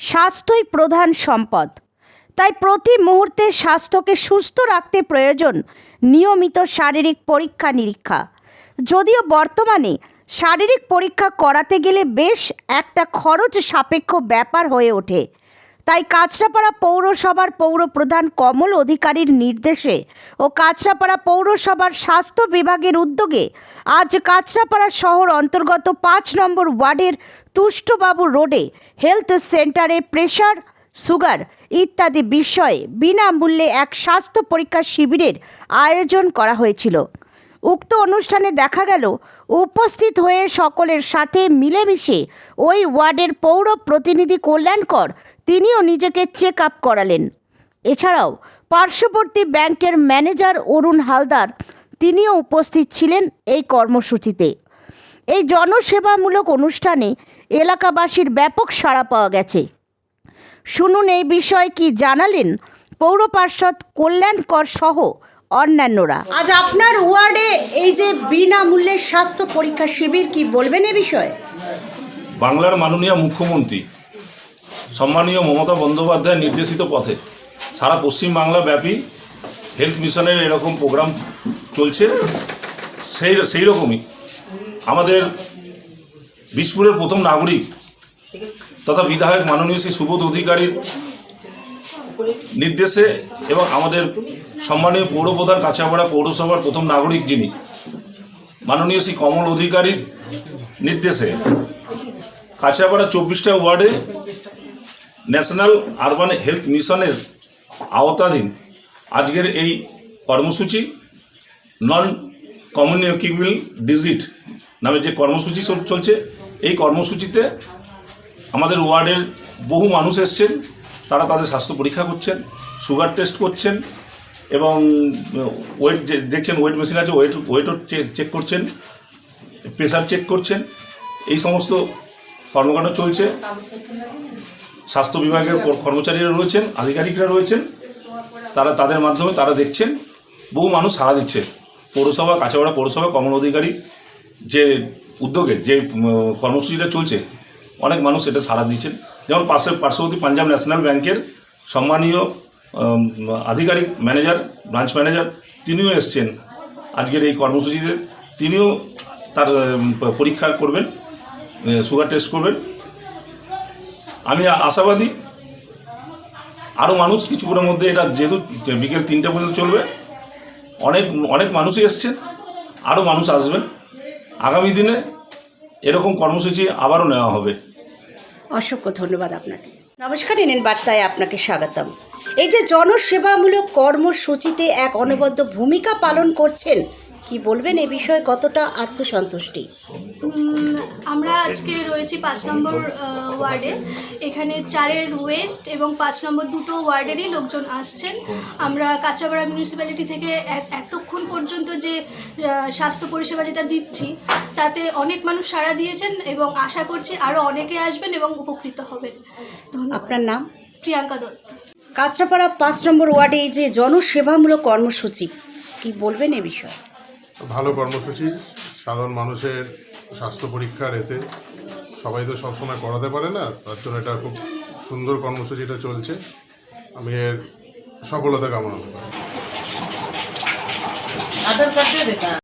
স্বাস্থ্যই প্রধান সম্পদ। তাই প্রতি মুহূর্তে স্বাস্থ্যকে সুস্থ রাখতে প্রয়োজন নিয়মিত শারীরিক পরীক্ষা নিরীক্ষা যদিও বর্তমানে শারীরিক পরীক্ষা করাতে গেলে বেশ একটা খরচ সাপেক্ষ ব্যাপার হয়ে ওঠে। তাই কাঁচরাপাড়া পৌরসভার পৌর প্রধান কমল অধিকারীর নির্দেশে ও কাঁচরাপাড়া পৌরসভার স্বাস্থ্য বিভাগের উদ্যোগে আজ কাঁচরাপাড়া শহর অন্তর্গত পাঁচ নম্বর ওয়ার্ডের তুষ্টবাবু রোডে হেলথ সেন্টারে প্রেশার, সুগার ইত্যাদি বিষয়ে বিনামূল্যে এক স্বাস্থ্য পরীক্ষা শিবিরের আয়োজন করা হয়েছিল। উক্ত অনুষ্ঠানে দেখা গেল, উপস্থিত হয়ে সকলের সাথে মিলেমিশে ওই ওয়ার্ডের পৌর প্রতিনিধি কল্যাণকর তিনিও নিজেকে চেক আপ করালেন। এছাড়াও পার্শ্ববর্তী ব্যাংকের ম্যানেজার অরুণ হালদার তিনিও উপস্থিত ছিলেন এই কর্মসূচিতে। এই জনসেবামূলক অনুষ্ঠানে এলাকাবাসীর ব্যাপক সাড়া পাওয়া গেছে। শুনুন এই বিষয়ে কি জানালেন পৌর পার্ষদ কল্যাণকর সহ অন্যান্যরা। আজ আপনার ওয়ার্ডে এই যে বিনামূল্যে স্বাস্থ্য পরীক্ষা শিবির কি বলবেন এ বিষয়ে? বাংলার মাননীয় মুখ্যমন্ত্রী সম্মানীয় মমতা বন্দ্যোপাধ্যায় নির্দেশিত পথে সারা পশ্চিম বাংলা ব্যাপী হেলথ মিশনের এরকম প্রোগ্রাম চলছে। সেই সেই রকমই আমাদের বিশপুরের প্রথম নাগরিক তথা বিধায়ক মাননীয় শ্রী সুবোধ অধিকারীর নির্দেশে এবং আমাদের সম্মানীয় পৌরপ্রধান কাছাপাড়া পৌরসভার প্রথম নাগরিক যিনি, মাননীয় শ্রী কমল অধিকারীর নির্দেশে কাছাপাড়া চব্বিশটা ওয়ার্ডে ন্যাশনাল আরবান হেলথ মিশনের আওতাধীন আজকের এই কর্মসূচি নন কমিউনিকেবল ডিজিট নামে যে কর্মসূচি চলছে, এই কর্মসূচিতে আমাদের ওয়ার্ডের বহু মানুষ এসছেন, তারা তাদের স্বাস্থ্য পরীক্ষা করছেন, সুগার টেস্ট করছেন, এবং ওয়েট দেখছেন ওয়েট মেশিন আছে, ওয়েট, ওয়েটও চেক করছেন প্রেশার চেক করছেন, এই সমস্ত কর্মকাণ্ড চলছে। স্বাস্থ্য বিভাগের কর- কর্মচারীরা রয়েছেন, আধিকারিকরা রয়েছেন, তারা তাদের মাধ্যমে তারা দেখছেন, বহু মানুষ সাড়া দিচ্ছে। পৌরসভা কাছাপাড়া পৌরসভা কমল অধিকারী যে উদ্যোগে, যে কর্মসূচিটা চলছে, অনেক মানুষ এটা সাড়া দিচ্ছেন যেমন পাশে পার্শ্ববর্তী পাঞ্জাব ন্যাশনাল ব্যাংকের সম্মানীয় আধিকারিক ম্যানেজার, ব্রাঞ্চ ম্যানেজার, তিনিও এসছেন আজকের এই কর্মসূচিতে। তিনিও তার পরীক্ষা করবেন সুগার টেস্ট করবেন। আমি আশাবাদী আরও মানুষ কিছুক্ষণের মধ্যে এটা যেহেতু বিকেল তিনটে পর্যন্ত চলবে, অনেক অনেক মানুষই এসছেন আরও মানুষ আসবেন। আগামী দিনে এরকম কর্মসূচি আবারও নেওয়া হবে। অসংখ্য ধন্যবাদ আপনাকে। নমস্কার এনেন বার্তায় আপনাকে স্বাগতম। এই যে জনসেবামূলক কর্মসূচিতে এক অনবদ্য ভূমিকা পালন করছেন কি বলবেন এ বিষয়ে কতটা আত্মসন্তুষ্টি? আমরা আজকে রয়েছি পাঁচ নম্বর ওয়ার্ডে। এখানে চারের ওয়েস্ট এবং পাঁচ নম্বর দুটো ওয়ার্ডেরই লোকজন আসছেন। আমরা কাঁচাপাড়া মিউনিসিপ্যালিটি থেকে এ- এতক্ষণ পর্যন্ত যে স্বাস্থ্য পরিষেবা যেটা দিচ্ছি তাতে অনেক মানুষ সাড়া দিয়েছেন এবং আশা করছি আরও অনেকে আসবেন এবং উপকৃত হবেন। ধন্যবাদ। আপনার নাম? প্রিয়াঙ্কা দত্ত। কাঁচরাপাড়া পাঁচ নম্বর ওয়ার্ডে এই যে জনসেবামূলক কর্মসূচি কি বলবেন এ বিষয়ে? ভালো কর্মসূচি সাধারণ মানুষের স্বাস্থ্য পরীক্ষার এতে। সবাই তো সবসময় করাতে পারে না তার জন্য এটা খুব সুন্দর কর্মসূচিটা চলছে। আমি এর সফলতা কামনা করি। 我打车去吧。